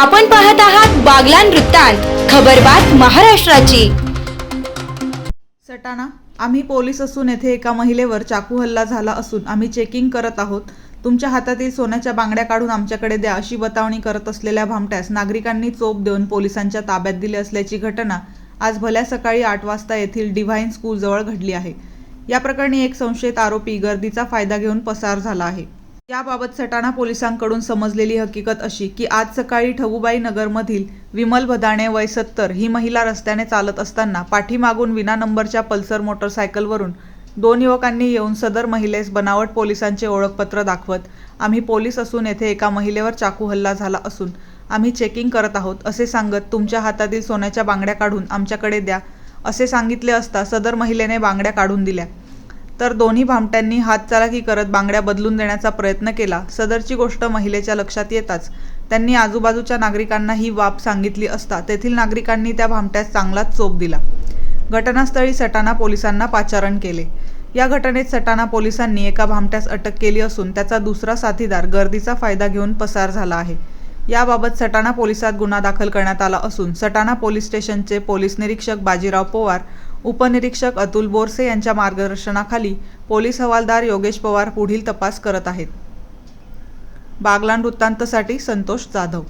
आपण पाहत आहात बागलान वृत्तांत खबरबात महाराष्ट्राची. सटाणा आम्ही पोलीस असून येथे एका महिलेवर चाकू हल्ला झाला असून आम्ही चेकिंग करत आहोत. तुमच्या हातातील सोन्याच्या बांगड्या काढून आमच्याकडे द्या अशी बतावणी करत असलेल्या भामट्यास नागरिकांनी चोप देऊन पोलिसांच्या ताब्यात दिले असल्याची घटना आज भल्या सकाळी आठ वाजता येथील डिव्हाइन स्कूलजवळ घडली आहे. या प्रकरणी एक संशयित आरोपी गर्दीचा फायदा घेऊन पसार झाला आहे. याबाबत सटाणा पोलिसांकडून समजलेली हकीकत अशी की आज सकाळी ठगुबाई नगरमधील विमल भदाणे वय सत्तर ही महिला रस्त्याने चालत असताना पाठीमागून विना नंबरच्या पल्सर मोटरसायकलवरून दोन युवकांनी येऊन सदर महिलेस बनावट पोलिसांचे ओळखपत्र दाखवत आम्ही पोलीस असून येथे एका महिलेवर चाकू हल्ला झाला असून आम्ही चेकिंग करत आहोत असे सांगत तुमच्या हातातील सोन्याच्या बांगड्या काढून आमच्याकडे द्या असे सांगितले असता सदर महिलेने बांगड्या काढून दिल्या. तर दोन्ही भामट्यांनी हातचालाकी करत बांगड्या बदलून देण्याचा प्रयत्न केला. सदरची गोष्ट महिलेच्या लक्षात येताच. त्यांनी आजूबाजूच्या नागरिकांना ही बाब सांगितली असता तेथील नागरिकांनी त्या भामट्यास चांगलाच चोप दिला. घटनास्थळी सटाणा पोलिसांना पाचारण केले. या घटनेत सटाणा पोलिसांनी एका भामट्यास अटक केली असून त्याचा दुसरा साथीदार गर्दीचा फायदा घेऊन पसार झाला आहे. याबाबत सटाणा पोलिसात गुन्हा दाखल करण्यात आला असून सटाणा पोलीस स्टेशनचे पोलीस निरीक्षक बाजीराव पोवार उपनिरीक्षक अतुल बोरसे यांच्या मार्गदर्शनाखाली पोलीस हवालदार योगेश पवार पुढील तपास करत आहेत. बागलान वृत्तांतसाठी संतोष जाधव